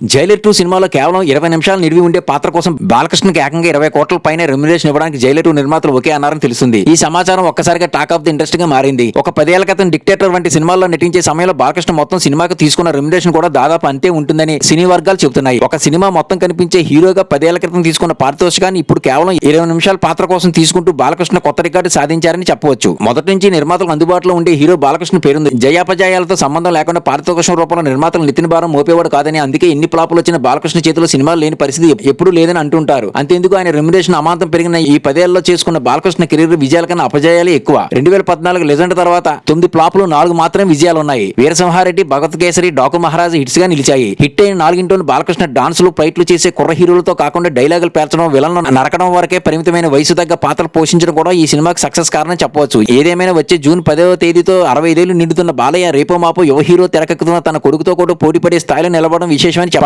Jailer two సినిమాలో కేవలం ఇరవై నిమిషాలు నిడివి ఉండే పాత్ర కోసం బాలకృష్ణకి ఏకంగా ఇరవై కోట్ల పైన రెమ్యునరేషన్ ఇవ్వడానికి జైలర్ టూ నిర్మాతలు ఒకే అన్నారని తెలుస్తుంది. ఈ సమాచారం ఒక్కసారిగా టాక్ ఆఫ్ ది ఇండస్ట్రీ గా మారింది. ఒక పదేళ్ళ క్రితం డిక్టేటర్ వంటి సినిమాల్లో నటించే సమయంలో బాలకృష్ణ మొత్తం సినిమాకు తీసుకున్న రెమ్యునరేషన్ కూడా దాదాపు అంతే ఉంటుందని సినీ వర్గాలు చెబుతున్నాయి. ఒక సినిమా మొత్తం కనిపించే హీరోగా పదేళ్ళ క్రితం తీసుకున్న పారితోషికాన్ని ఇప్పుడు కేవలం ఇరవై నిమిషాల పాత్ర కోసం తీసుకుంటూ బాలకృష్ణ కొత్త రికార్డు సాధించారని చెప్పవచ్చు. మొదటి నుంచి నిర్మాతలు అందుబాటులో ఉండే హీరో బాలకృష్ణ పేరుంది. జయాపజయాలతో సంబంధం లేకుండా పారితోషికం రూపంలో నిర్మాతలు నితిన్ భారం మోపేవాడు కాదని అందుకే ఎన్ని ఫ్లాపులు వచ్చిన బాలకృష్ణ చేతిలో సినిమాలు లేని పరిస్థితి ఎప్పుడూ లేదని అంటుంటారు. అంతేందుకు ఆయన రెమ్యునేషన్ అమాంతం పెరిగిన ఈ పదేళ్ళలో చేసుకున్న బాలకృష్ణ కెరీర్ విజయాల కన్నా అపజయాలే ఎక్కువ. రెండు వేల పద్నాలుగు లెజెండ్ తర్వాత తొమ్మిది ఫ్లాపులు నాలుగు మాత్రమే విజయాలు ఉన్నాయి వీరసింహారెడ్డి భగత్ కేసరి డాకు మహారాజ్ హిట్స్గా నిలిచాయి. హిట్ అయిన నాలుగింటోని బాలకృష్ణ డాన్సులు ఫైట్లు చేసే కుర్ర హీరోలతో కాకుండా డైలాగులు పేర్చడం విలన్లు నరకడం వరకే పరిమితమైన వయసు తగ్గ పాత్రలు పోషించడం కూడా ఈ సినిమాకి సక్సెస్ కారణం చెప్పవచ్చు. ఏదేమైనా వచ్చే జూన్ పదవ తేదీతో అరవై ఐదేళ్ళు నిండుతున్న బాలయ్య రేపో మాపో యువ హీరో తెరకెక్కుతున్న తన కొడుకుతో కూడా పోటీపడే స్థాయిలో నిలబడడం విశేషమని